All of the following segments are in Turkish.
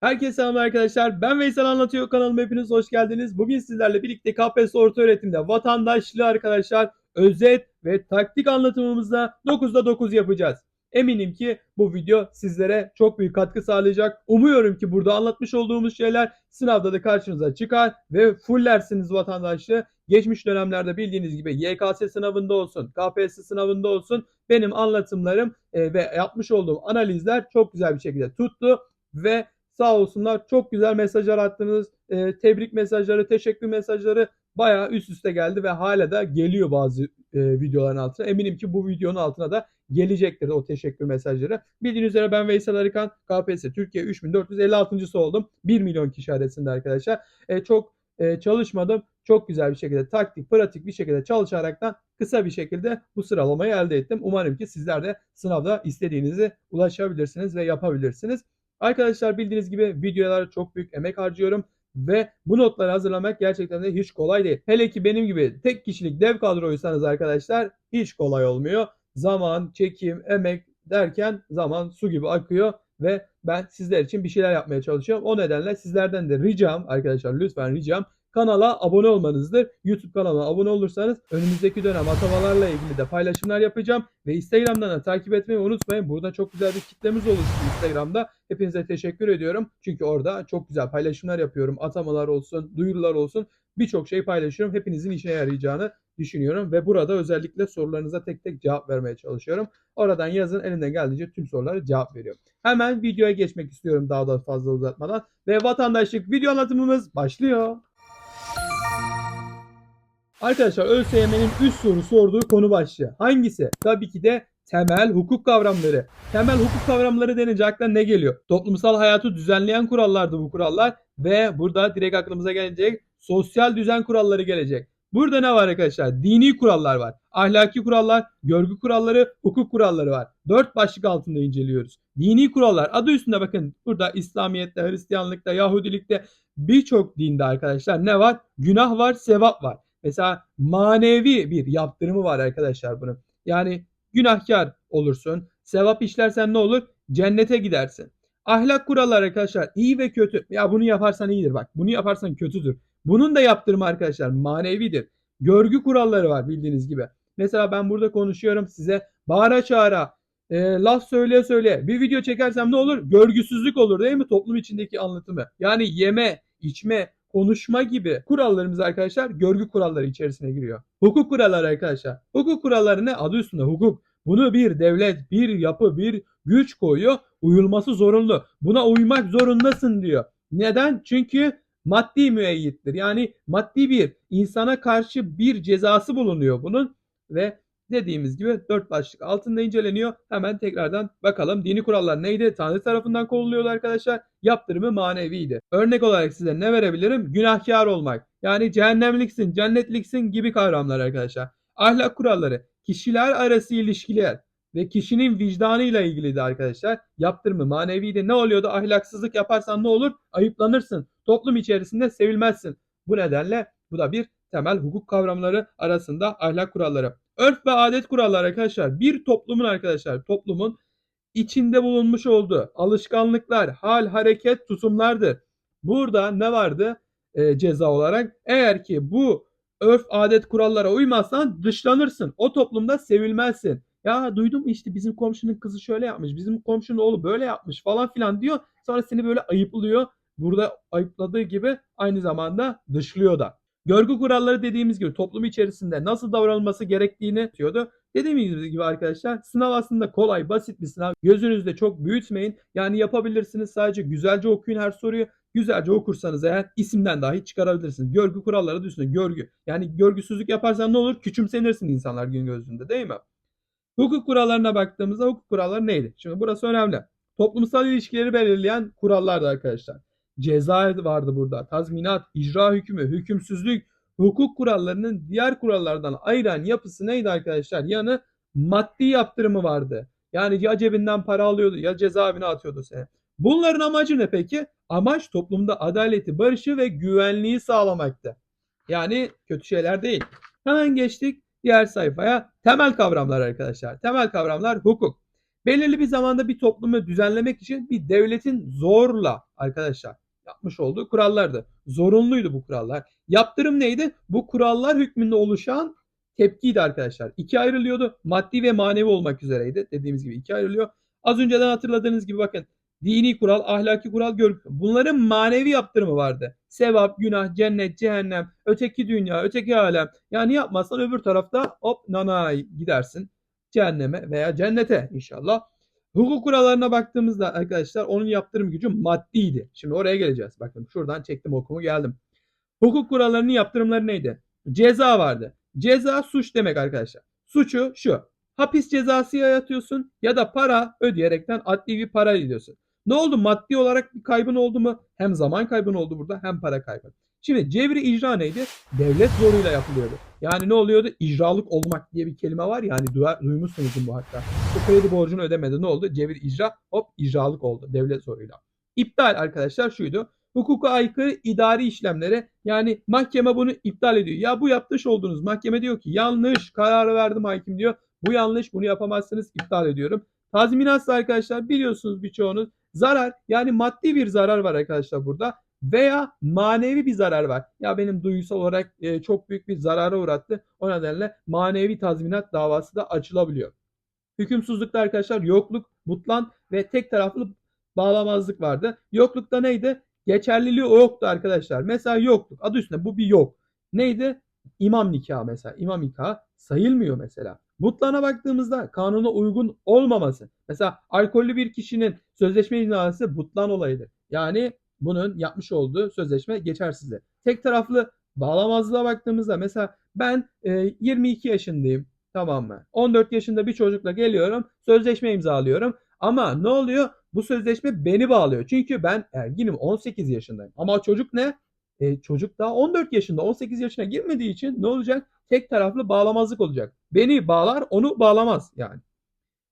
Herkese selam arkadaşlar. Ben Veysel Anlatıyor kanalıma hepiniz hoş geldiniz. Bugün sizlerle birlikte KPSS orta öğretimde vatandaşlığı arkadaşlar özet ve taktik anlatımımızda 9'da 9 yapacağız. Eminim ki bu video sizlere çok büyük katkı sağlayacak. Umuyorum ki burada anlatmış olduğumuz şeyler sınavda da karşınıza çıkar ve fullersiniz vatandaşlığı. Geçmiş dönemlerde bildiğiniz gibi YKS sınavında olsun, KPSS sınavında olsun benim anlatımlarım e, ve yapmış olduğum analizler çok güzel bir şekilde tuttu ve Sağ olsunlar çok güzel mesajlar attınız. E, tebrik mesajları, teşekkür mesajları bayağı üst üste geldi ve hala da geliyor bazı e, videoların altına. Eminim ki bu videonun altına da gelecektir o teşekkür mesajları. Bildiğiniz üzere ben Veysel Arıkan KPSS Türkiye 3456. oldum. 1 milyon kişi arasında arkadaşlar. E, çok e, çalışmadım. Çok güzel bir şekilde taktik, pratik bir şekilde çalışaraktan kısa bir şekilde bu sıralamayı elde ettim. Umarım ki sizler de sınavda istediğinizi ulaşabilirsiniz ve yapabilirsiniz. Arkadaşlar bildiğiniz gibi videolara çok büyük emek harcıyorum ve bu notları hazırlamak gerçekten de hiç kolay değil. Hele ki benim gibi tek kişilik dev kadroysanız arkadaşlar hiç kolay olmuyor. Zaman, çekim, emek derken zaman su gibi akıyor ve ben sizler için bir şeyler yapmaya çalışıyorum. O nedenle sizlerden de ricam arkadaşlar lütfen ricam kanala abone olmanızdır. YouTube kanalıma abone olursanız önümüzdeki dönem atamalarla ilgili de paylaşımlar yapacağım. Ve Instagram'dan da takip etmeyi unutmayın. Burada çok güzel bir kitlemiz oluştu Instagram'da. Hepinize teşekkür ediyorum. Çünkü orada çok güzel paylaşımlar yapıyorum. Atamalar olsun, duyurular olsun. Birçok şey paylaşıyorum. Hepinizin işine yarayacağını düşünüyorum. Ve burada özellikle sorularınıza tek tek cevap vermeye çalışıyorum. Oradan yazın elinden geldiğince tüm sorulara cevap veriyorum. Hemen videoya geçmek istiyorum daha da fazla uzatmadan. Ve vatandaşlık video anlatımımız başlıyor. Arkadaşlar ÖSYM'nin 3 soru sorduğu konu başlığı. Hangisi? Tabii ki de temel hukuk kavramları. Temel hukuk kavramları denince aklına ne geliyor? Toplumsal hayatı düzenleyen kurallardı bu kurallar ve burada direkt aklımıza gelecek sosyal düzen kuralları gelecek. Burada ne var arkadaşlar? Dini kurallar var. Ahlaki kurallar, görgü kuralları, hukuk kuralları var. Dört başlık altında inceliyoruz. Dini kurallar adı üstünde bakın. Burada İslamiyet'te, Hristiyanlıkta, Yahudilikte birçok dinde arkadaşlar ne var? Günah var, sevap var. Mesela manevi bir yaptırımı var arkadaşlar bunun. Yani günahkar olursun. Sevap işlersen ne olur? Cennete gidersin. Ahlak kuralları arkadaşlar iyi ve kötü. Ya bunu yaparsan iyidir bak. Bunu yaparsan kötüdür. Bunun da yaptırımı arkadaşlar manevidir. Görgü kuralları var bildiğiniz gibi. Mesela ben burada konuşuyorum size bağıra çağıra e, laf söyle söyle bir video çekersem ne olur? Görgüsüzlük olur değil mi toplum içindeki anlatımı? Yani yeme, içme, konuşma gibi kurallarımız arkadaşlar görgü kuralları içerisine giriyor. Hukuk kuralları arkadaşlar. Hukuk kuralları ne? Adı üstünde hukuk. Bunu bir devlet, bir yapı, bir güç koyuyor. Uyulması zorunlu. Buna uymak zorundasın diyor. Neden? Çünkü maddi müeyyittir. Yani maddi bir insana karşı bir cezası bulunuyor bunun ve dediğimiz gibi dört başlık altında inceleniyor. Hemen tekrardan bakalım. Dini kurallar neydi? Tanrı tarafından kovuluyordu arkadaşlar. Yaptırımı maneviydi. Örnek olarak size ne verebilirim? Günahkar olmak. Yani cehennemliksin, cennetliksin gibi kavramlar arkadaşlar. Ahlak kuralları, kişiler arası ilişkiler ve kişinin vicdanıyla ilgiliydi arkadaşlar. Yaptırımı maneviydi. Ne oluyordu? Ahlaksızlık yaparsan ne olur? Ayıplanırsın. Toplum içerisinde sevilmezsin. Bu nedenle bu da bir temel hukuk kavramları arasında ahlak kuralları. Örf ve adet kuralları arkadaşlar bir toplumun arkadaşlar toplumun içinde bulunmuş olduğu alışkanlıklar, hal, hareket, tutumlardır. Burada ne vardı e, ceza olarak? Eğer ki bu örf, adet kurallara uymazsan dışlanırsın. O toplumda sevilmezsin. Ya duydum işte bizim komşunun kızı şöyle yapmış, bizim komşunun oğlu böyle yapmış falan filan diyor. Sonra seni böyle ayıplıyor. Burada ayıpladığı gibi aynı zamanda dışlıyor da. Görgü kuralları dediğimiz gibi toplum içerisinde nasıl davranılması gerektiğini diyordu. Dediğimiz gibi arkadaşlar sınav aslında kolay, basit bir sınav. Gözünüzde çok büyütmeyin. Yani yapabilirsiniz. Sadece güzelce okuyun her soruyu. Güzelce okursanız eğer isimden dahi çıkarabilirsiniz. Görgü kuralları düşünün. Görgü. Yani görgüsüzlük yaparsan ne olur? Küçümsenirsin insanlar gün gözünde değil mi? Hukuk kurallarına baktığımızda hukuk kuralları neydi? Şimdi burası önemli. Toplumsal ilişkileri belirleyen kurallardı arkadaşlar ceza vardı burada. Tazminat, icra hükmü, hükümsüzlük, hukuk kurallarının diğer kurallardan ayıran yapısı neydi arkadaşlar? Yani maddi yaptırımı vardı. Yani ya cebinden para alıyordu ya cezaevine atıyordu seni. Bunların amacı ne peki? Amaç toplumda adaleti, barışı ve güvenliği sağlamaktı. Yani kötü şeyler değil. Hemen geçtik diğer sayfaya. Temel kavramlar arkadaşlar. Temel kavramlar hukuk. Belirli bir zamanda bir toplumu düzenlemek için bir devletin zorla arkadaşlar yapmış olduğu kurallardı. Zorunluydu bu kurallar. Yaptırım neydi? Bu kurallar hükmünde oluşan tepkiydi arkadaşlar. İki ayrılıyordu. Maddi ve manevi olmak üzereydi. Dediğimiz gibi iki ayrılıyor. Az önceden hatırladığınız gibi bakın. Dini kural, ahlaki kural, görgü. Bunların manevi yaptırımı vardı. Sevap, günah, cennet, cehennem, öteki dünya, öteki alem. Yani yapmazsan öbür tarafta hop nanay gidersin. Cehenneme veya cennete inşallah. Hukuk kurallarına baktığımızda arkadaşlar onun yaptırım gücü maddiydi. Şimdi oraya geleceğiz. Bakın şuradan çektim okumu geldim. Hukuk kurallarının yaptırımları neydi? Ceza vardı. Ceza suç demek arkadaşlar. Suçu şu. Hapis cezası ya yatıyorsun ya da para ödeyerekten adli bir para ödüyorsun. Ne oldu? Maddi olarak bir kaybın oldu mu? Hem zaman kaybın oldu burada hem para kaybın. Şimdi cevri icra neydi? Devlet zoruyla yapılıyordu. Yani ne oluyordu? İcralık olmak diye bir kelime var ya hani duya- duymuşsunuz bu hatta. Bu kredi borcunu ödemedi ne oldu? Cevri icra hop icralık oldu devlet zoruyla. İptal arkadaşlar şuydu. Hukuka aykırı idari işlemlere yani mahkeme bunu iptal ediyor. Ya bu yapmış olduğunuz mahkeme diyor ki yanlış kararı verdim hakim diyor. Bu yanlış bunu yapamazsınız iptal ediyorum. Tazminatsa arkadaşlar biliyorsunuz birçoğunuz zarar yani maddi bir zarar var arkadaşlar burada veya manevi bir zarar var. Ya benim duygusal olarak e, çok büyük bir zarara uğrattı. O nedenle manevi tazminat davası da açılabiliyor. Hükümsüzlükte arkadaşlar yokluk, butlan ve tek taraflı bağlamazlık vardı. Yoklukta neydi? Geçerliliği yoktu arkadaşlar. Mesela yokluk. Adı üstünde bu bir yok. Neydi? İmam nikahı mesela. İmam nikahı sayılmıyor mesela. Butlana baktığımızda kanuna uygun olmaması. Mesela alkollü bir kişinin sözleşme imzalaması butlan olayıdır. Yani bunun yapmış olduğu sözleşme geçersizdir. Tek taraflı bağlamazlığa baktığımızda mesela ben e, 22 yaşındayım tamam mı? 14 yaşında bir çocukla geliyorum sözleşme imzalıyorum ama ne oluyor? Bu sözleşme beni bağlıyor. Çünkü ben erginim 18 yaşındayım. Ama çocuk ne? E, çocuk daha 14 yaşında 18 yaşına girmediği için ne olacak? Tek taraflı bağlamazlık olacak. Beni bağlar onu bağlamaz yani.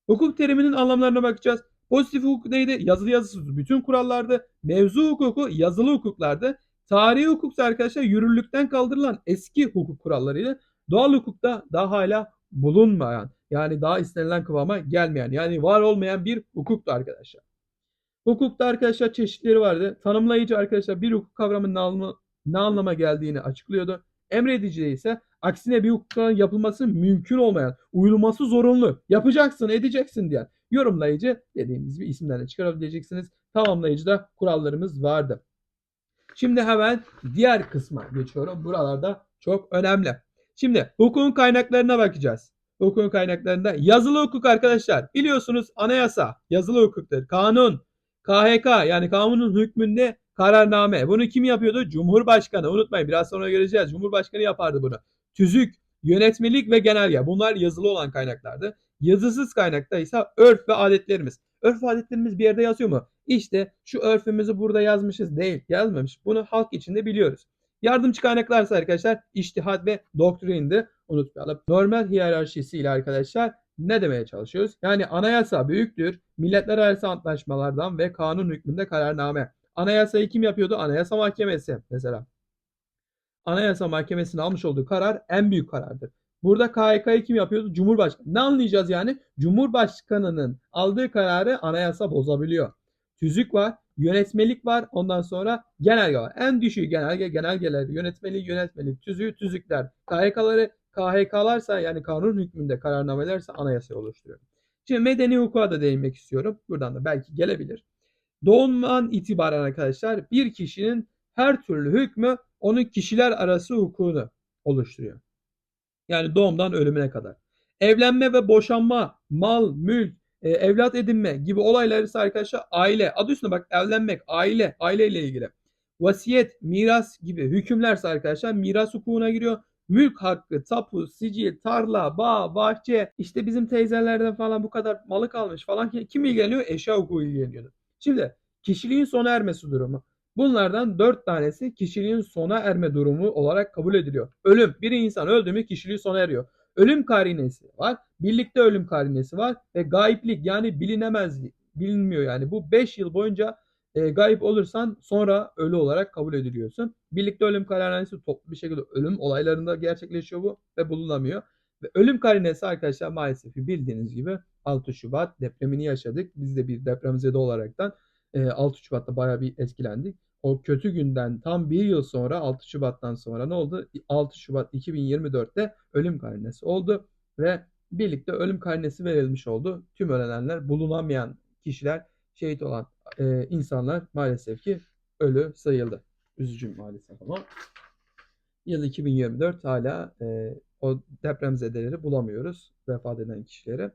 Hukuk teriminin anlamlarına bakacağız. Pozitif hukuk neydi? Yazılı yazısız bütün kurallardı. Mevzu hukuku yazılı hukuklardı. Tarihi hukuksa arkadaşlar yürürlükten kaldırılan eski hukuk kurallarıydı. Doğal hukukta daha hala bulunmayan yani daha istenilen kıvama gelmeyen yani var olmayan bir hukuktu arkadaşlar. Hukukta arkadaşlar çeşitleri vardı. Tanımlayıcı arkadaşlar bir hukuk kavramının ne anlama, ne anlama geldiğini açıklıyordu. Emredici ise aksine bir hukukun yapılması mümkün olmayan, uyulması zorunlu, yapacaksın, edeceksin diyen. Yorumlayıcı dediğimiz bir isimlerle çıkarabileceksiniz. Tamamlayıcı da kurallarımız vardı. Şimdi hemen diğer kısma geçiyorum. Buralarda çok önemli. Şimdi hukukun kaynaklarına bakacağız. Hukukun kaynaklarında yazılı hukuk arkadaşlar. Biliyorsunuz anayasa yazılı hukuktur. Kanun, KHK yani kanunun hükmünde kararname. Bunu kim yapıyordu? Cumhurbaşkanı. Unutmayın biraz sonra göreceğiz. Cumhurbaşkanı yapardı bunu. Tüzük, yönetmelik ve genelge. Bunlar yazılı olan kaynaklardı. Yazısız kaynakta ise örf ve adetlerimiz. Örf ve adetlerimiz bir yerde yazıyor mu? İşte şu örfümüzü burada yazmışız değil. Yazmamış. Bunu halk içinde biliyoruz. Yardımcı kaynaklarsa arkadaşlar iştihat ve doktrindi. Unutmayalım. Normal hiyerarşisi ile arkadaşlar ne demeye çalışıyoruz? Yani anayasa büyüktür. Milletler arası antlaşmalardan ve kanun hükmünde kararname. Anayasayı kim yapıyordu? Anayasa Mahkemesi mesela. Anayasa Mahkemesi'nin almış olduğu karar en büyük karardır. Burada KHK'yı kim yapıyordu? Cumhurbaşkanı. Ne anlayacağız yani? Cumhurbaşkanının aldığı kararı anayasa bozabiliyor. Tüzük var, yönetmelik var, ondan sonra genelge var. En düşüğü genelge, genelgeler, yönetmelik, yönetmelik, tüzüğü, tüzükler. KHK'ları, KHK'larsa yani kanun hükmünde kararnamelerse anayasayı oluşturuyor. Şimdi medeni hukuka da değinmek istiyorum. Buradan da belki gelebilir. Doğumdan itibaren arkadaşlar bir kişinin her türlü hükmü onun kişiler arası hukukunu oluşturuyor. Yani doğumdan ölümüne kadar. Evlenme ve boşanma, mal, mülk, e, evlat edinme gibi olaylar ise arkadaşlar aile. Adı üstünde bak evlenmek, aile, aileyle ilgili. Vasiyet, miras gibi hükümlerse arkadaşlar miras hukukuna giriyor. Mülk hakkı, tapu, sicil, tarla, bağ, bahçe, işte bizim teyzelerden falan bu kadar malı kalmış falan. Kim ilgileniyor? Eşya hukuku ilgileniyor. Şimdi kişiliğin sona ermesi durumu. Bunlardan dört tanesi kişiliğin sona erme durumu olarak kabul ediliyor. Ölüm. Bir insan öldü mü kişiliği sona eriyor. Ölüm karinesi var. Birlikte ölüm karinesi var. Ve gayiplik yani bilinemezlik. Bilinmiyor yani. Bu 5 yıl boyunca e, gayip olursan sonra ölü olarak kabul ediliyorsun. Birlikte ölüm karinesi toplu bir şekilde ölüm olaylarında gerçekleşiyor bu ve bulunamıyor. Ve ölüm karinesi arkadaşlar maalesef bildiğiniz gibi 6 Şubat depremini yaşadık. Biz de bir depremzede olaraktan e, 6 Şubat'ta bayağı bir etkilendik. O kötü günden tam bir yıl sonra 6 Şubat'tan sonra ne oldu? 6 Şubat 2024'te ölüm karnesi oldu ve birlikte ölüm karnesi verilmiş oldu. Tüm ölenler bulunamayan kişiler şehit olan e, insanlar maalesef ki ölü sayıldı. Üzücü maalesef ama. Yıl 2024 hala e, o depremzedeleri bulamıyoruz. Vefat eden kişileri.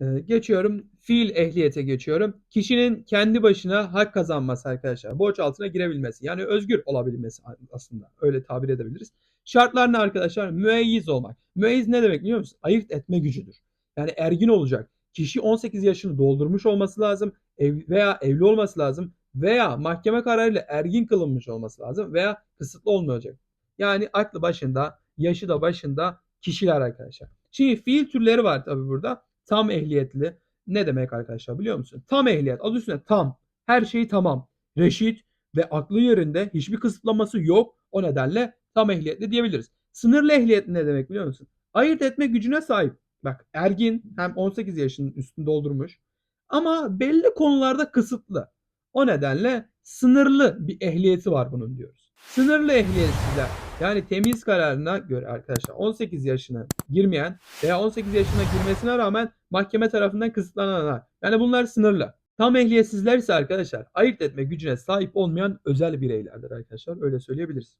E, geçiyorum. Fiil ehliyete geçiyorum. Kişinin kendi başına hak kazanması arkadaşlar. Borç altına girebilmesi. Yani özgür olabilmesi aslında. Öyle tabir edebiliriz. Şartlar ne arkadaşlar? Müeyyiz olmak. Müeyyiz ne demek biliyor musun? Ayırt etme gücüdür. Yani ergin olacak. Kişi 18 yaşını doldurmuş olması lazım. Ev veya evli olması lazım. Veya mahkeme kararıyla ergin kılınmış olması lazım. Veya kısıtlı olmayacak. Yani aklı başında, yaşı da başında kişiler arkadaşlar. Şimdi fiil türleri var tabi burada. Tam ehliyetli. Ne demek arkadaşlar biliyor musun? Tam ehliyet. Adı üstünde tam. Her şey tamam. Reşit ve aklı yerinde hiçbir kısıtlaması yok. O nedenle tam ehliyetli diyebiliriz. Sınırlı ehliyet ne demek biliyor musun? Ayırt etme gücüne sahip. Bak ergin hem 18 yaşının üstünde doldurmuş ama belli konularda kısıtlı. O nedenle sınırlı bir ehliyeti var bunun diyoruz. Sınırlı ehliyetsizler yani temiz kararına göre arkadaşlar 18 yaşına girmeyen veya 18 yaşına girmesine rağmen mahkeme tarafından kısıtlananlar. Yani bunlar sınırlı. Tam ehliyetsizler ise arkadaşlar ayırt etme gücüne sahip olmayan özel bireylerdir arkadaşlar. Öyle söyleyebiliriz.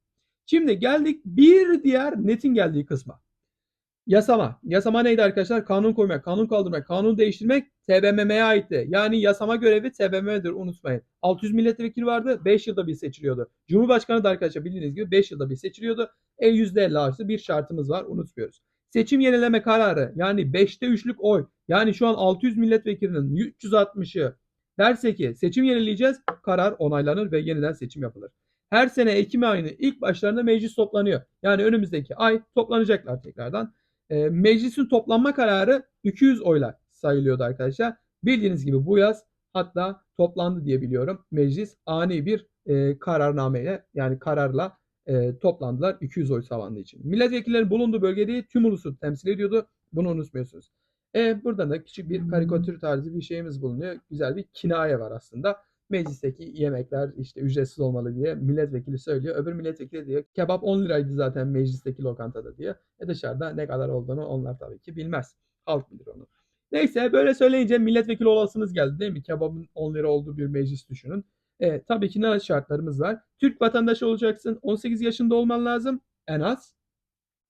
Şimdi geldik bir diğer netin geldiği kısma. Yasama. Yasama neydi arkadaşlar? Kanun koymak, kanun kaldırmak, kanun değiştirmek TBMM'ye aitti. Yani yasama görevi TBMM'dir unutmayın. 600 milletvekili vardı. 5 yılda bir seçiliyordu. Cumhurbaşkanı da arkadaşlar bildiğiniz gibi 5 yılda bir seçiliyordu. E %50 artı bir şartımız var unutmuyoruz. Seçim yenileme kararı yani 5'te 3'lük oy yani şu an 600 milletvekilinin 360'ı derse ki seçim yenileyeceğiz karar onaylanır ve yeniden seçim yapılır. Her sene Ekim ayının ilk başlarında meclis toplanıyor. Yani önümüzdeki ay toplanacaklar tekrardan. E, meclisin toplanma kararı 200 oyla sayılıyordu arkadaşlar. Bildiğiniz gibi bu yaz hatta toplandı diye biliyorum. Meclis ani bir e, kararnameyle yani kararla e, toplandılar 200 oy savandığı için. Milletvekillerinin bulunduğu bölge değil tüm ulusu temsil ediyordu. Bunu unutmuyorsunuz. E, burada da küçük bir karikatür tarzı bir şeyimiz bulunuyor. Güzel bir kinaye var aslında meclisteki yemekler işte ücretsiz olmalı diye milletvekili söylüyor. Öbür milletvekili diyor kebap 10 liraydı zaten meclisteki lokantada diyor. E dışarıda ne kadar olduğunu onlar tabii ki bilmez. Halk bilir onu. Neyse böyle söyleyince milletvekili olasınız geldi değil mi? Kebabın 10 lira olduğu bir meclis düşünün. E, tabii ki ne şartlarımız var? Türk vatandaşı olacaksın. 18 yaşında olman lazım en az.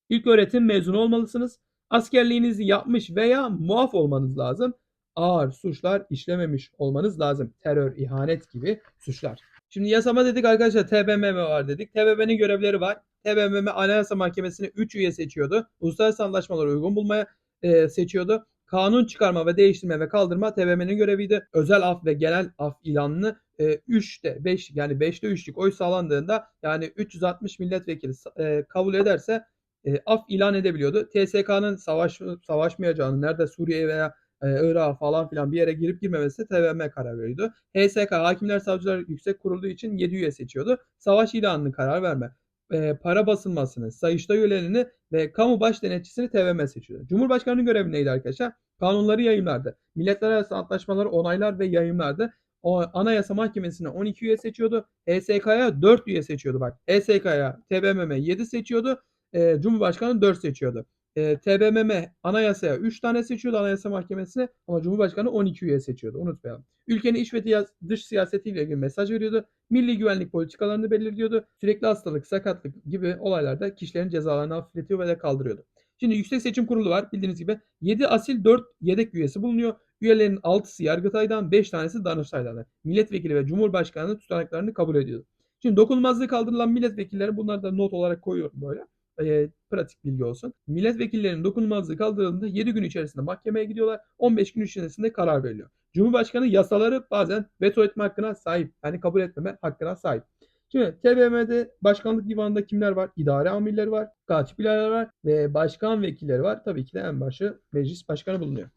İlk öğretim mezunu olmalısınız. Askerliğinizi yapmış veya muaf olmanız lazım ağır suçlar işlememiş olmanız lazım. Terör, ihanet gibi suçlar. Şimdi yasama dedik arkadaşlar TBMM var dedik. TBMM'nin görevleri var. TBMM Anayasa Mahkemesi'ne 3 üye seçiyordu. Uluslararası anlaşmaları uygun bulmaya e, seçiyordu. Kanun çıkarma ve değiştirme ve kaldırma TBMM'nin göreviydi. Özel af ve genel af ilanını e, 3'te 5 yani 5'te 3'lük oy sağlandığında yani 360 milletvekili e, kabul ederse e, af ilan edebiliyordu. TSK'nın savaş savaşmayacağını nerede Suriye veya e, Irak'a falan filan bir yere girip girmemesi TBMM karar veriyordu. HSK Hakimler Savcılar Yüksek Kurulu için 7 üye seçiyordu. Savaş ilanını karar verme, e, para basılmasını, sayışta üyelerini ve kamu baş denetçisini TBMM seçiyordu. Cumhurbaşkanının görevi neydi arkadaşlar? Kanunları yayınlardı. Milletler arası antlaşmaları onaylar ve yayınlardı. O Anayasa Mahkemesi'ne 12 üye seçiyordu. HSK'ya 4 üye seçiyordu bak. HSK'ya TBMM 7 seçiyordu. E, Cumhurbaşkanı 4 seçiyordu e, TBMM anayasaya 3 tane seçiyordu Anayasa Mahkemesi'ne ama Cumhurbaşkanı 12 üye seçiyordu. Unutmayalım. Ülkenin iç ve dış siyasetiyle ilgili mesaj veriyordu. Milli güvenlik politikalarını belirliyordu. Sürekli hastalık, sakatlık gibi olaylarda kişilerin cezalarını hafifletiyor ve de kaldırıyordu. Şimdi Yüksek Seçim Kurulu var. Bildiğiniz gibi 7 asil 4 yedek üyesi bulunuyor. Üyelerin 6'sı Yargıtay'dan 5 tanesi Danıştay'dan. Milletvekili ve Cumhurbaşkanı tutanaklarını kabul ediyordu. Şimdi dokunulmazlığı kaldırılan milletvekilleri bunları da not olarak koyuyorum böyle e, pratik bilgi olsun. Milletvekillerinin dokunulmazlığı kaldırıldığında 7 gün içerisinde mahkemeye gidiyorlar. 15 gün içerisinde karar veriliyor. Cumhurbaşkanı yasaları bazen veto etme hakkına sahip. Yani kabul etmeme hakkına sahip. Şimdi TBMM'de başkanlık divanında kimler var? İdare amirleri var, katipler var ve başkan vekilleri var. Tabii ki de en başı meclis başkanı bulunuyor.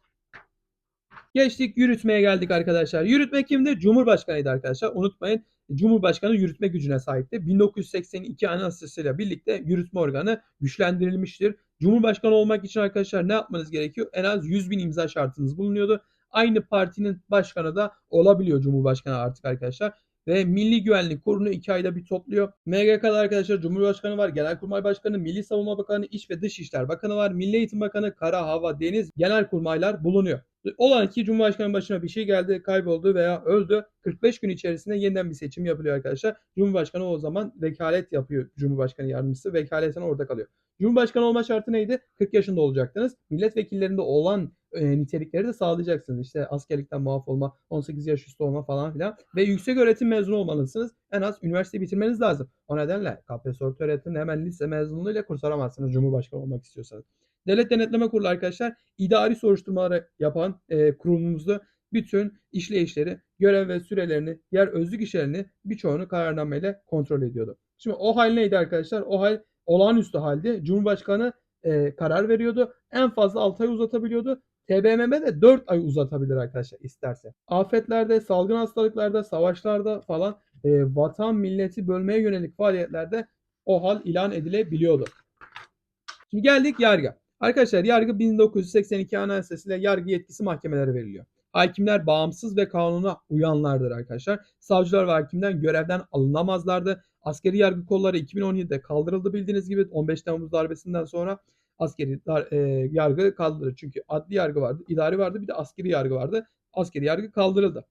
Geçtik yürütmeye geldik arkadaşlar. Yürütme kimdi? Cumhurbaşkanıydı arkadaşlar. Unutmayın Cumhurbaşkanı yürütme gücüne sahipti. 1982 anayasasıyla birlikte yürütme organı güçlendirilmiştir. Cumhurbaşkanı olmak için arkadaşlar ne yapmanız gerekiyor? En az 100 bin imza şartınız bulunuyordu. Aynı partinin başkanı da olabiliyor Cumhurbaşkanı artık arkadaşlar. Ve Milli Güvenlik Kurulu 2 ayda bir topluyor. MGK'da arkadaşlar Cumhurbaşkanı var, Genelkurmay Başkanı, Milli Savunma Bakanı, İç ve Dışişler Bakanı var, Milli Eğitim Bakanı, Kara, Hava, Deniz, Genelkurmaylar bulunuyor. Olan ki Cumhurbaşkanı başına bir şey geldi, kayboldu veya öldü. 45 gün içerisinde yeniden bir seçim yapılıyor arkadaşlar. Cumhurbaşkanı o zaman vekalet yapıyor Cumhurbaşkanı yardımcısı. Vekaleten orada kalıyor. Cumhurbaşkanı olma şartı neydi? 40 yaşında olacaktınız. Milletvekillerinde olan e, nitelikleri de sağlayacaksınız. İşte askerlikten muaf olma, 18 yaş üstü olma falan filan. Ve yüksek öğretim mezunu olmalısınız. En az üniversite bitirmeniz lazım. O nedenle KPSS orta öğretimde hemen lise mezunluğuyla kurtaramazsınız Cumhurbaşkanı olmak istiyorsanız. Devlet Denetleme Kurulu arkadaşlar idari soruşturmaları yapan e, kurulumuzda bütün işleyişleri, görev ve sürelerini, diğer özlük işlerini birçoğunu kararnameyle kontrol ediyordu. Şimdi o hal neydi arkadaşlar? O hal olağanüstü halde Cumhurbaşkanı e, karar veriyordu. En fazla 6 ay uzatabiliyordu. TBMM de 4 ay uzatabilir arkadaşlar isterse. Afetlerde, salgın hastalıklarda, savaşlarda falan e, vatan milleti bölmeye yönelik faaliyetlerde o hal ilan edilebiliyordu. Şimdi geldik yargı. Arkadaşlar yargı 1982 Anayasası ile yargı yetkisi mahkemelere veriliyor. Hakimler bağımsız ve kanuna uyanlardır arkadaşlar. Savcılar ve hakimden görevden alınamazlardı. Askeri yargı kolları 2017'de kaldırıldı bildiğiniz gibi 15 Temmuz darbesinden sonra askeri dar, e, yargı kaldırıldı. Çünkü adli yargı vardı, idari vardı bir de askeri yargı vardı. Askeri yargı kaldırıldı.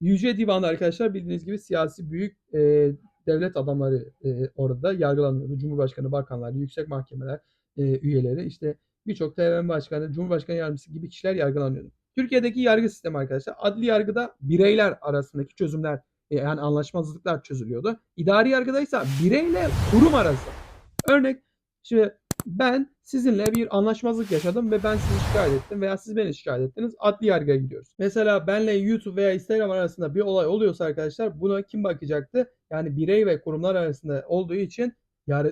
Yüce Divan'da arkadaşlar bildiğiniz gibi siyasi büyük e, devlet adamları e, orada yargılanıyordu. Cumhurbaşkanı, bakanlar, yüksek mahkemeler e, üyeleri işte birçok TBMM başkanı, Cumhurbaşkanı yardımcısı gibi kişiler yargılanıyordu. Türkiye'deki yargı sistemi arkadaşlar adli yargıda bireyler arasındaki çözümler e, yani anlaşmazlıklar çözülüyordu. İdari yargıda ise bireyle kurum arası. Örnek şimdi ben sizinle bir anlaşmazlık yaşadım ve ben sizi şikayet ettim veya siz beni şikayet ettiniz. Adli yargıya gidiyoruz. Mesela benle YouTube veya Instagram arasında bir olay oluyorsa arkadaşlar buna kim bakacaktı? Yani birey ve kurumlar arasında olduğu için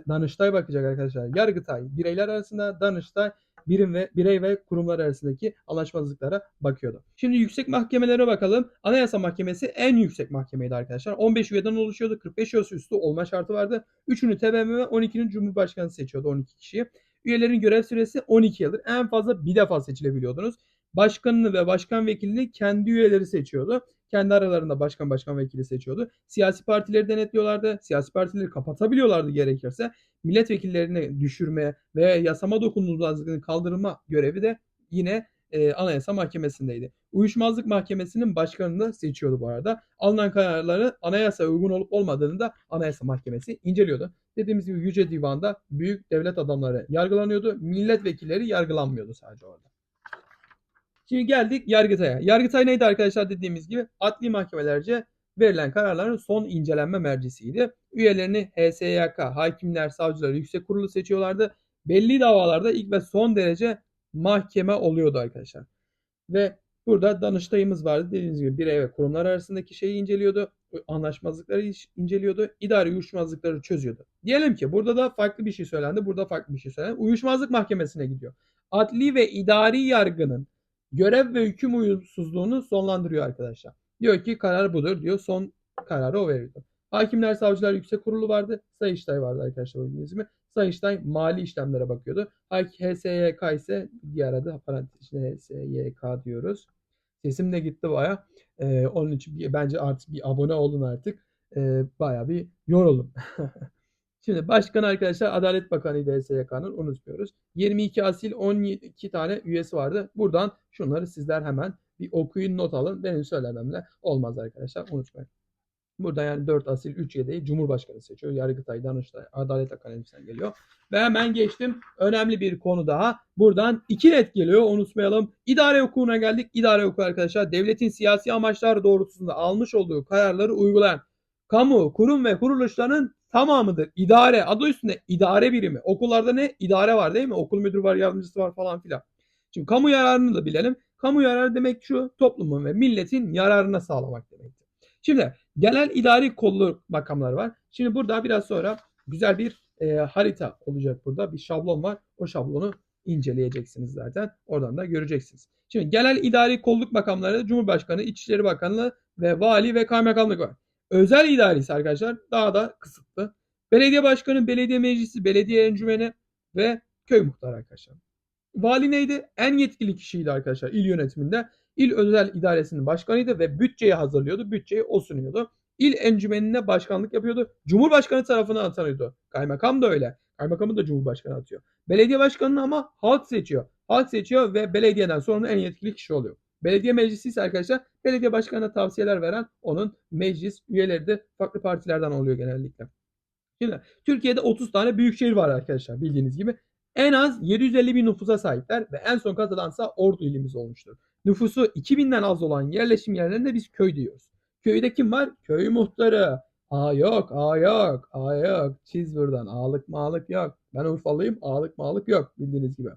Danıştay bakacak arkadaşlar. Yargıtay bireyler arasında, Danıştay birim ve birey ve kurumlar arasındaki anlaşmazlıklara bakıyordu. Şimdi yüksek mahkemelere bakalım. Anayasa Mahkemesi en yüksek mahkemeydi arkadaşlar. 15 üyeden oluşuyordu. 45 yaş üstü olma şartı vardı. 3'ünü TBMM ve 12'nin Cumhurbaşkanı seçiyordu 12 kişiyi. Üyelerin görev süresi 12 yıldır. En fazla bir defa seçilebiliyordunuz. Başkanını ve başkan vekilini kendi üyeleri seçiyordu. Kendi aralarında başkan başkan vekili seçiyordu. Siyasi partileri denetliyorlardı. Siyasi partileri kapatabiliyorlardı gerekirse. Milletvekillerini düşürme ve yasama dokunulmazlığını kaldırma görevi de yine e, Anayasa Mahkemesi'ndeydi. Uyuşmazlık Mahkemesi'nin başkanını da seçiyordu bu arada. Alınan kararları anayasa uygun olup olmadığını da Anayasa Mahkemesi inceliyordu. Dediğimiz gibi Yüce Divan'da büyük devlet adamları yargılanıyordu. Milletvekilleri yargılanmıyordu sadece orada. Şimdi geldik Yargıtay'a. Yargıtay neydi arkadaşlar dediğimiz gibi adli mahkemelerce verilen kararların son incelenme mercisiydi. Üyelerini HSYK, hakimler, savcılar, yüksek kurulu seçiyorlardı. Belli davalarda ilk ve son derece mahkeme oluyordu arkadaşlar. Ve burada Danıştay'ımız vardı. Dediğimiz gibi birey ve kurumlar arasındaki şeyi inceliyordu. Anlaşmazlıkları inceliyordu. İdari uyuşmazlıkları çözüyordu. Diyelim ki burada da farklı bir şey söylendi. Burada farklı bir şey söylendi. Uyuşmazlık mahkemesine gidiyor. Adli ve idari yargının görev ve hüküm uyumsuzluğunu sonlandırıyor arkadaşlar. Diyor ki karar budur diyor. Son kararı o veriyordu. Hakimler, Savcılar Yüksek Kurulu vardı. Sayıştay vardı arkadaşlar bildiğiniz gibi. Sayıştay mali işlemlere bakıyordu. HSYK ise diğer adı parantez içinde HSYK diyoruz. Sesim de gitti baya. Ee, onun için bir, bence artık bir abone olun artık. Ee, baya bir yorulun. Şimdi başkan arkadaşlar Adalet Bakanı'ydı HSYK'nın unutmuyoruz. 22 asil 12 tane üyesi vardı. Buradan şunları sizler hemen bir okuyun not alın. Benim söylememle olmaz arkadaşlar unutmayın. Burada yani 4 asil 3 yedeği Cumhurbaşkanı seçiyor. Yargıtay, Danıştay, Adalet Akademisi'nden geliyor. Ve hemen geçtim. Önemli bir konu daha. Buradan iki net geliyor. Unutmayalım. İdare hukukuna geldik. İdare hukuku arkadaşlar devletin siyasi amaçlar doğrultusunda almış olduğu kararları uygulayan kamu, kurum ve kuruluşların tamamıdır. İdare adı üstünde idare birimi. Okullarda ne? İdare var değil mi? Okul müdürü var, yardımcısı var falan filan. Şimdi kamu yararını da bilelim. Kamu yararı demek şu toplumun ve milletin yararına sağlamak demektir. Şimdi genel idari kolluk makamları var. Şimdi burada biraz sonra güzel bir e, harita olacak burada. Bir şablon var. O şablonu inceleyeceksiniz zaten. Oradan da göreceksiniz. Şimdi genel idari kolluk makamları Cumhurbaşkanı, İçişleri Bakanlığı ve vali ve kaymakamlık var. Özel idaresi arkadaşlar daha da kısıtlı. Belediye başkanı, belediye meclisi, belediye encümeni ve köy muhtarı arkadaşlar. Vali neydi? En yetkili kişiydi arkadaşlar il yönetiminde. İl özel idaresinin başkanıydı ve bütçeyi hazırlıyordu. Bütçeyi o sunuyordu. İl encümenine başkanlık yapıyordu. Cumhurbaşkanı tarafından atanıyordu. Kaymakam da öyle. Kaymakamı da Cumhurbaşkanı atıyor. Belediye başkanını ama halk seçiyor. Halk seçiyor ve belediyeden sonra en yetkili kişi oluyor. Belediye meclisi ise arkadaşlar belediye başkanına tavsiyeler veren onun meclis üyeleri de farklı partilerden oluyor genellikle. Şimdi Türkiye'de 30 tane büyükşehir var arkadaşlar bildiğiniz gibi. En az 750 bin nüfusa sahipler ve en son katılansa Ordu ilimiz olmuştur. Nüfusu 2000'den az olan yerleşim yerlerinde biz köy diyoruz. Köyde kim var? Köy muhtarı. Aa yok, aa yok, aa yok. Çiz buradan. Ağlık mağlık yok. Ben Urfalıyım. Ağlık mağlık yok bildiğiniz gibi.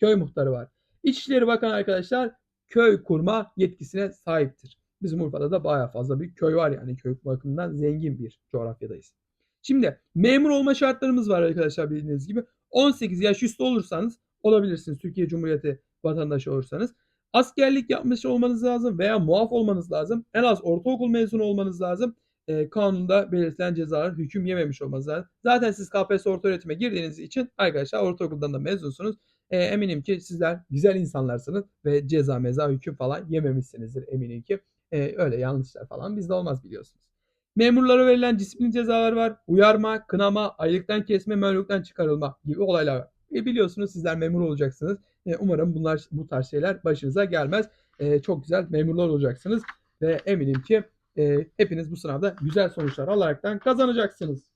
Köy muhtarı var. İçişleri Bakanı arkadaşlar köy kurma yetkisine sahiptir. Bizim Urfa'da da bayağı fazla bir köy var yani köy bakımından zengin bir coğrafyadayız. Şimdi memur olma şartlarımız var arkadaşlar bildiğiniz gibi. 18 yaş üstü olursanız olabilirsiniz. Türkiye Cumhuriyeti vatandaşı olursanız. Askerlik yapmış olmanız lazım veya muaf olmanız lazım. En az ortaokul mezunu olmanız lazım. E, kanunda belirtilen cezalar hüküm yememiş olmanız lazım. Zaten siz KPSS orta öğretime girdiğiniz için arkadaşlar ortaokuldan da mezunsunuz. E, eminim ki sizler güzel insanlarsınız ve ceza meza hüküm falan yememişsinizdir eminim ki. E, öyle yanlışlar falan bizde olmaz biliyorsunuz. Memurlara verilen disiplin cezalar var. Uyarma, kınama, aylıktan kesme, memurluktan çıkarılma gibi olaylar var. E biliyorsunuz sizler memur olacaksınız. E, umarım bunlar bu tarz şeyler başınıza gelmez. E, çok güzel memurlar olacaksınız ve eminim ki e, hepiniz bu sınavda güzel sonuçlar alaraktan kazanacaksınız.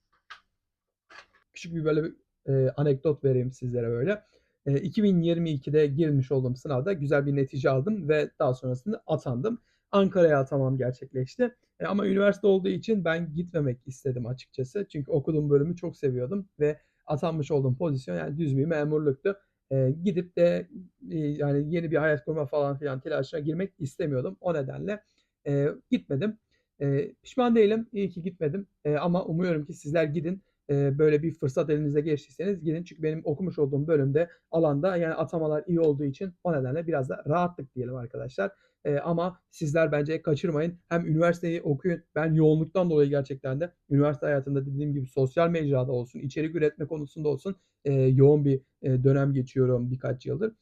Küçük bir böyle bir e, anekdot vereyim sizlere böyle. E, 2022'de girmiş olduğum sınavda güzel bir netice aldım ve daha sonrasında atandım. Ankara'ya atamam gerçekleşti. E, ama üniversite olduğu için ben gitmemek istedim açıkçası. Çünkü okuduğum bölümü çok seviyordum ve atanmış olduğum pozisyon yani düz bir memurluktu. E, gidip de e, yani yeni bir hayat kurma falan filan telaşına girmek istemiyordum. O nedenle e, gitmedim. E, pişman değilim. İyi ki gitmedim. E, ama umuyorum ki sizler gidin. Böyle bir fırsat elinize geçtiyseniz gidin. Çünkü benim okumuş olduğum bölümde alanda yani atamalar iyi olduğu için o nedenle biraz da rahatlık diyelim arkadaşlar. Ama sizler bence kaçırmayın. Hem üniversiteyi okuyun. Ben yoğunluktan dolayı gerçekten de üniversite hayatında dediğim gibi sosyal mecrada olsun, içerik üretme konusunda olsun yoğun bir dönem geçiyorum birkaç yıldır.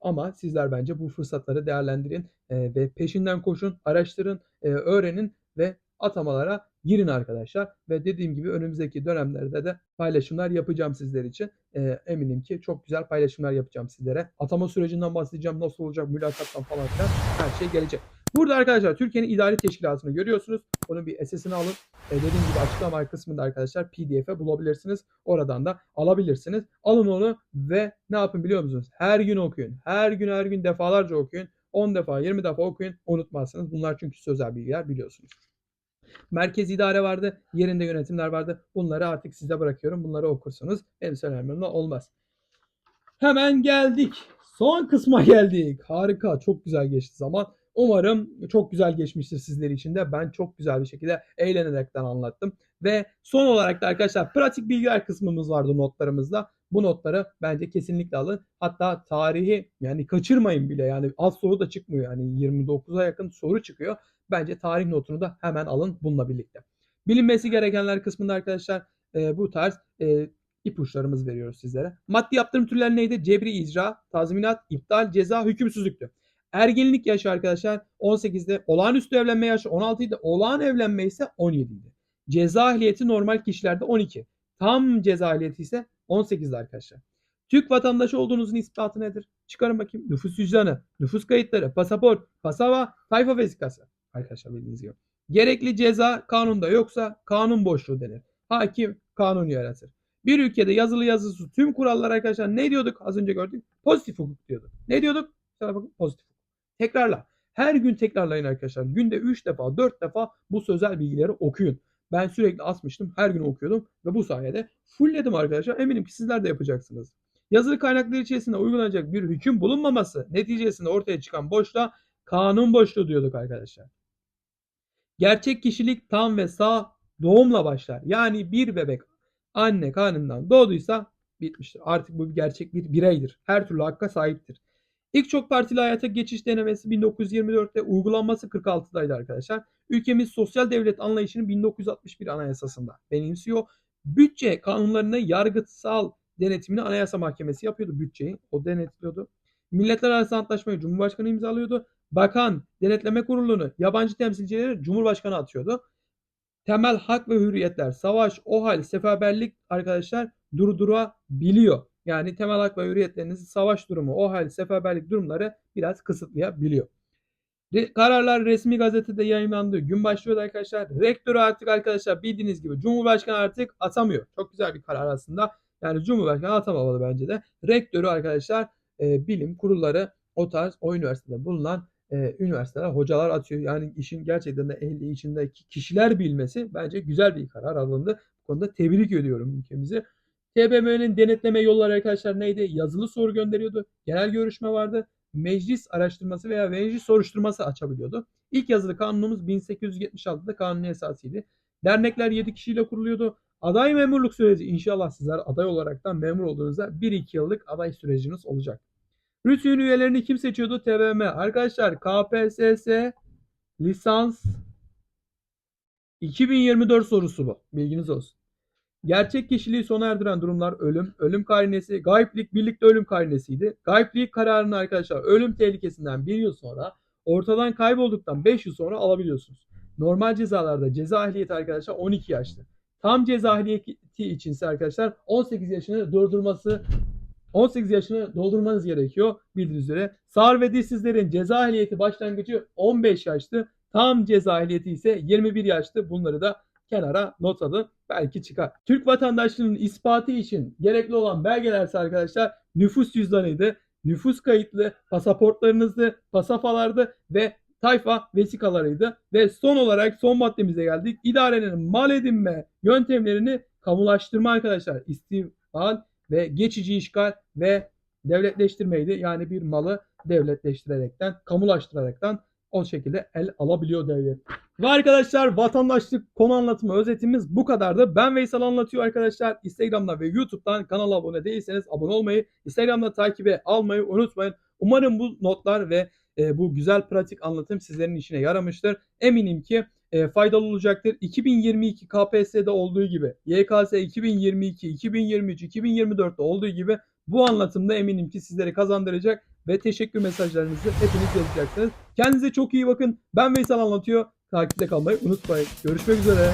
Ama sizler bence bu fırsatları değerlendirin ve peşinden koşun, araştırın, öğrenin ve atamalara girin arkadaşlar. Ve dediğim gibi önümüzdeki dönemlerde de paylaşımlar yapacağım sizler için. E, eminim ki çok güzel paylaşımlar yapacağım sizlere. Atama sürecinden bahsedeceğim. Nasıl olacak, mülakattan falan filan her şey gelecek. Burada arkadaşlar Türkiye'nin idari teşkilatını görüyorsunuz. Onun bir SS'ini alın. E, dediğim gibi açıklama kısmında arkadaşlar PDF'e bulabilirsiniz. Oradan da alabilirsiniz. Alın onu ve ne yapın biliyor musunuz? Her gün okuyun. Her gün her gün defalarca okuyun. 10 defa 20 defa okuyun. Unutmazsınız. Bunlar çünkü sözel bilgiler biliyorsunuz. Merkez idare vardı. Yerinde yönetimler vardı. Bunları artık size bırakıyorum. Bunları okursunuz. Benim söylememle olmaz. Hemen geldik. Son kısma geldik. Harika. Çok güzel geçti zaman. Umarım çok güzel geçmiştir sizler için de. Ben çok güzel bir şekilde eğlenerekten anlattım. Ve son olarak da arkadaşlar pratik bilgiler kısmımız vardı notlarımızda. Bu notları bence kesinlikle alın. Hatta tarihi yani kaçırmayın bile. Yani az soru da çıkmıyor. Yani 29'a yakın soru çıkıyor. Bence tarih notunu da hemen alın bununla birlikte. Bilinmesi gerekenler kısmında arkadaşlar e, bu tarz e, ipuçlarımız veriyoruz sizlere. Maddi yaptırım türleri neydi? Cebri icra, tazminat, iptal, ceza, hükümsüzlüktü. Ergenlik yaşı arkadaşlar 18'de, olağanüstü evlenme yaşı 16 idi, olağan evlenme ise 17 idi. Ceza ehliyeti normal kişilerde 12. Tam ceza ehliyeti ise 18'de arkadaşlar. Türk vatandaşı olduğunuzun ispatı nedir? Çıkarın bakayım. Nüfus cüzdanı, nüfus kayıtları, pasaport, pasava, tayfa vesikası. Arkadaşlar bildiğiniz gibi. Gerekli ceza kanunda yoksa kanun boşluğu denir. Hakim kanun yaratır. Bir ülkede yazılı yazısı tüm kurallar arkadaşlar ne diyorduk? Az önce gördük. Pozitif hukuk diyorduk. Ne diyorduk? Sana bakın pozitif. Tekrarla. Her gün tekrarlayın arkadaşlar. Günde 3 defa 4 defa bu sözel bilgileri okuyun. Ben sürekli asmıştım. Her gün okuyordum. Ve bu sayede fullledim arkadaşlar. Eminim ki sizler de yapacaksınız. Yazılı kaynaklar içerisinde uygulanacak bir hüküm bulunmaması neticesinde ortaya çıkan boşluğa kanun boşluğu diyorduk arkadaşlar. Gerçek kişilik tam ve sağ doğumla başlar. Yani bir bebek anne karnından doğduysa bitmiştir. Artık bu gerçek bir bireydir. Her türlü hakka sahiptir. İlk çok partili hayata geçiş denemesi 1924'te uygulanması 46'daydı arkadaşlar. Ülkemiz sosyal devlet anlayışını 1961 anayasasında benimsiyor. Bütçe kanunlarını yargısal denetimini Anayasa Mahkemesi yapıyordu bütçeyi. O denetliyordu. Milletler arası antlaşmayı Cumhurbaşkanı imzalıyordu. Bakan denetleme kurulunu yabancı temsilcileri Cumhurbaşkanı atıyordu. Temel hak ve hürriyetler, savaş, OHAL, seferberlik arkadaşlar durdurabiliyor. Yani temel hak ve hürriyetlerinizi savaş durumu, OHAL, seferberlik durumları biraz kısıtlayabiliyor. Re- kararlar resmi gazetede yayınlandığı gün başlıyor arkadaşlar. Rektörü artık arkadaşlar bildiğiniz gibi Cumhurbaşkanı artık atamıyor. Çok güzel bir karar aslında. Yani Cumhurbaşkanı atamamalı bence de. Rektörü arkadaşlar e, bilim kurulları o tarz o üniversitede bulunan e, üniversiteler hocalar atıyor. Yani işin gerçekten de ehli içindeki kişiler bilmesi bence güzel bir karar alındı. Bu konuda tebrik ediyorum ülkemizi. TBMM'nin denetleme yolları arkadaşlar neydi? Yazılı soru gönderiyordu. Genel görüşme vardı. Meclis araştırması veya meclis soruşturması açabiliyordu. İlk yazılı kanunumuz 1876'da kanuni esasıydı. Dernekler 7 kişiyle kuruluyordu. Aday memurluk süreci inşallah sizler aday olaraktan memur olduğunuzda 1-2 yıllık aday süreciniz olacak. Rütün üyelerini kim seçiyordu? TBMM. Arkadaşlar KPSS lisans 2024 sorusu bu. Bilginiz olsun. Gerçek kişiliği sona erdiren durumlar ölüm, ölüm karinesi, gayiplik birlikte ölüm karinesiydi. Gayiplik kararını arkadaşlar ölüm tehlikesinden bir yıl sonra ortadan kaybolduktan 5 yıl sonra alabiliyorsunuz. Normal cezalarda ceza ehliyeti arkadaşlar 12 yaştı. Tam ceza ehliyeti içinse arkadaşlar 18 yaşını durdurması 18 yaşını doldurmanız gerekiyor bildiğiniz üzere. Sağır ve dilsizlerin ceza ehliyeti başlangıcı 15 yaştı. Tam ceza ehliyeti ise 21 yaştı. Bunları da kenara not alın. Belki çıkar. Türk vatandaşlığının ispatı için gerekli olan belgelerse arkadaşlar nüfus cüzdanıydı. Nüfus kayıtlı, pasaportlarınızdı, pasafalardı ve tayfa vesikalarıydı. Ve son olarak son maddemize geldik. İdarenin mal edinme yöntemlerini kamulaştırma arkadaşlar. İstihbal ve geçici işgal ve devletleştirmeydi. Yani bir malı devletleştirerekten, kamulaştıraraktan o şekilde el alabiliyor devlet. Ve arkadaşlar vatandaşlık konu anlatımı özetimiz bu kadardı. Ben Veysel anlatıyor arkadaşlar. Instagram'dan ve YouTube'dan kanala abone değilseniz abone olmayı, Instagram'da takibe almayı unutmayın. Umarım bu notlar ve e, bu güzel pratik anlatım sizlerin işine yaramıştır. Eminim ki e, faydalı olacaktır. 2022 KPSS'de olduğu gibi, YKS 2022, 2023, 2024'te olduğu gibi bu anlatımda eminim ki sizlere kazandıracak ve teşekkür mesajlarınızı hepiniz yazacaksınız. Kendinize çok iyi bakın. Ben Veysel anlatıyor. Takipte kalmayı unutmayın. Görüşmek üzere.